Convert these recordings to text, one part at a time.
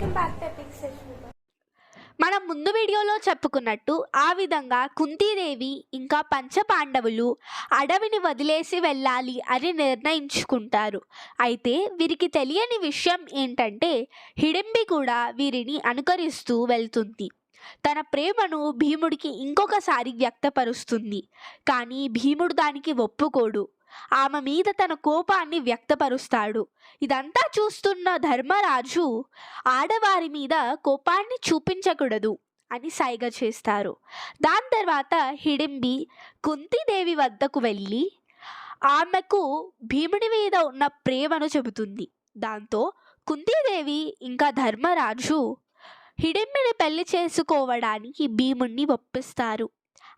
Welcome back to epic session మనం ముందు వీడియోలో చెప్పుకున్నట్టు ఆ విధంగా కుంతీదేవి ఇంకా పంచపాండవులు అడవిని వదిలేసి వెళ్ళాలి అని నిర్ణయించుకుంటారు. అయితే వీరికి తెలియని విషయం ఏంటంటే హిడింబి కూడా వీరిని అనుకరిస్తూ వెళ్తుంది. తన ప్రేమను భీముడికి ఇంకొకసారి వ్యక్తపరుస్తుంది. కానీ భీముడు దానికి ఒప్పుకోడు. ఆమె మీద తన కోపాన్ని వ్యక్తపరుస్తాడు. ఇదంతా చూస్తున్న ధర్మరాజు ఆడవారి మీద కోపాన్ని చూపించకూడదు అని సైగ చేస్తారు. దాని తర్వాత హిడింబి కుంతిదేవి వద్దకు వెళ్ళి ఆమెకు భీముడి మీద ఉన్న ప్రేమను చెబుతుంది. దాంతో కుంతిదేవి ఇంకా ధర్మరాజు హిడింబిని పెళ్ళి చేసుకోవడానికి భీముణ్ణి ఒప్పిస్తారు.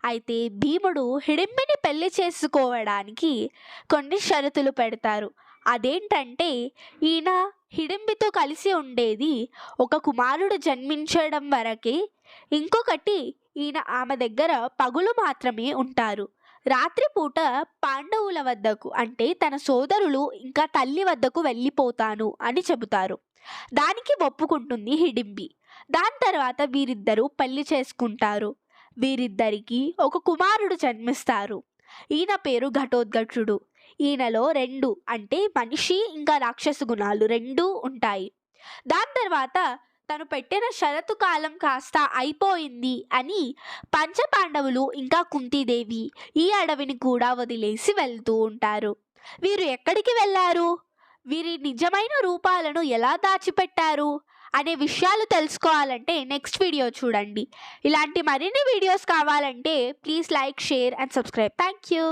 అయితే భీముడు హిడింబిని పెళ్ళి చేసుకోవడానికి కొన్ని షరతులు పెడతారు. అదేంటంటే ఈయన హిడింబితో కలిసి ఉండేది ఒక కుమారుడు జన్మించడం వరకే. ఇంకొకటి ఈయన ఆమె దగ్గర పగులు మాత్రమే ఉంటారు. రాత్రిపూట పాండవుల వద్దకు అంటే తన సోదరులు ఇంకా తల్లి వద్దకు వెళ్ళిపోతాను అని చెబుతారు. దానికి ఒప్పుకుంటుంది హిడింబి. దాని తర్వాత వీరిద్దరూ పెళ్ళి చేసుకుంటారు. వీరిద్దరికి ఒక కుమారుడు జన్మిస్తారు. ఈయన పేరు ఘటోద్ఘటుడు. ఈయనలో రెండు అంటే మనిషి ఇంకా రాక్షస గుణాలు రెండూ ఉంటాయి. దాని తర్వాత తను పెట్టిన షరతు కాలం కాస్త అయిపోయింది అని పంచపాండవులు ఇంకా కుంతీదేవి ఈ అడవిని కూడా వదిలేసి వెళ్తూ ఉంటారు. వీరు ఎక్కడికి వెళ్ళారు వీరి నిజమైన రూపాలను ఎలా దాచిపెట్టారు? అనే విషయాలు తెలుసుకోవాలంటే నెక్స్ట్ వీడియో చూడండి. ఇలాంటి మరిన్ని వీడియోస్ కావాలంటే please like share and subscribe thank you